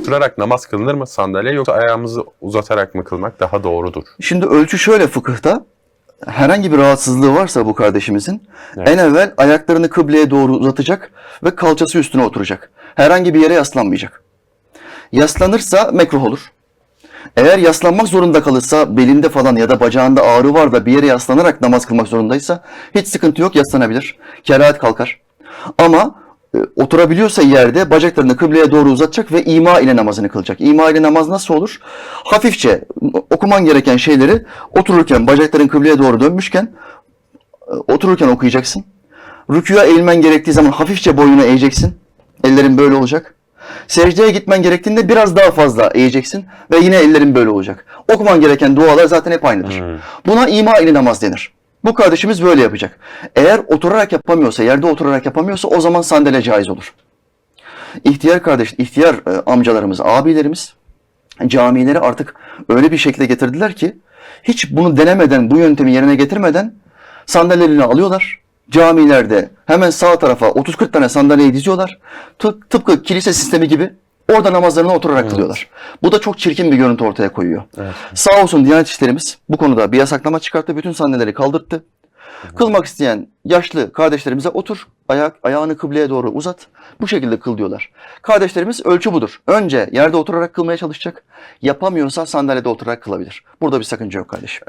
Oturarak namaz kılınır mı sandalye yoksa ayağımızı uzatarak mı kılmak daha doğrudur? Şimdi ölçü şöyle fıkıhta. Herhangi bir rahatsızlığı varsa bu kardeşimizin Evet. en evvel ayaklarını kıbleye doğru uzatacak ve kalçası üstüne oturacak. Herhangi bir yere yaslanmayacak. Yaslanırsa mekruh olur. Eğer yaslanmak zorunda kalırsa belinde falan ya da bacağında ağrı var da bir yere yaslanarak namaz kılmak zorundaysa hiç sıkıntı yok yaslanabilir. Kerahat kalkar. Ama e, oturabiliyorsa yerde bacaklarını kıbleye doğru uzatacak ve ima ile namazını kılacak. İma ile namaz nasıl olur? Hafifçe okuman gereken şeyleri otururken bacakların kıbleye doğru dönmüşken e, otururken okuyacaksın. Rüküya eğilmen gerektiği zaman hafifçe boyunu eğeceksin. Ellerin böyle olacak. Secdeye gitmen gerektiğinde biraz daha fazla eğeceksin ve yine ellerin böyle olacak. Okuman gereken dualar zaten hep aynıdır. Buna ima ile namaz denir. Bu kardeşimiz böyle yapacak. Eğer oturarak yapamıyorsa, yerde oturarak yapamıyorsa o zaman sandalye caiz olur. İhtiyar kardeş, ihtiyar e, amcalarımız, abilerimiz camileri artık öyle bir şekilde getirdiler ki hiç bunu denemeden, bu yöntemi yerine getirmeden sandalyelerini alıyorlar. Camilerde hemen sağ tarafa 30-40 tane sandalyeyi diziyorlar. Tıp- tıpkı kilise sistemi gibi orada namazlarını oturarak kılıyorlar. Bu da çok çirkin bir görüntü ortaya koyuyor. Sağ olsun Diyanet İşlerimiz bu konuda bir yasaklama çıkarttı. Bütün sandalyeleri kaldırttı. Kılmak isteyen yaşlı kardeşlerimize otur, ayak, ayağını kıbleye doğru uzat. Bu şekilde kıl diyorlar. Kardeşlerimiz ölçü budur. Önce yerde oturarak kılmaya çalışacak. Yapamıyorsa sandalyede oturarak kılabilir. Burada bir sakınca yok kardeşim.